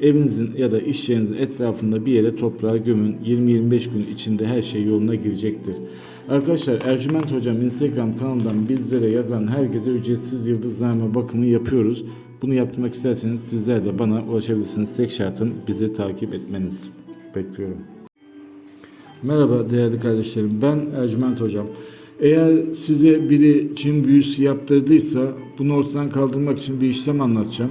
evinizin ya da iş yerinizin etrafında bir yere toprağa gömün. 20-25 gün içinde her şey yoluna girecektir. Arkadaşlar Ercüment Hocam Instagram kanalından bizlere yazan herkese ücretsiz yıldızname bakımı yapıyoruz. Bunu yaptırmak isterseniz sizler de bana ulaşabilirsiniz. Tek şartım bizi takip etmeniz. Bekliyorum. Merhaba değerli kardeşlerim. Ben Ercüment Hocam. Eğer size biri cin büyüsü yaptırdıysa bunu ortadan kaldırmak için bir işlem anlatacağım.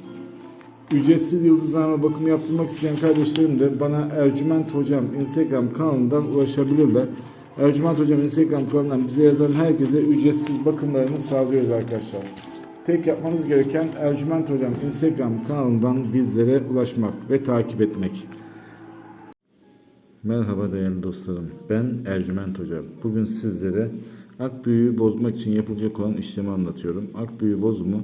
ücretsiz yıldızname bakımı yaptırmak isteyen kardeşlerim de bana Ercüment Hocam Instagram kanalından ulaşabilirler. Ercüment Hocam Instagram kanalından bize yazan herkese ücretsiz bakımlarını sağlıyoruz arkadaşlar. Tek yapmanız gereken Ercüment Hocam Instagram kanalından bizlere ulaşmak ve takip etmek. Merhaba değerli dostlarım. Ben Ercüment Hoca. Bugün sizlere ak büyüğü bozmak için yapılacak olan işlemi anlatıyorum. Ak büyüğü bozumu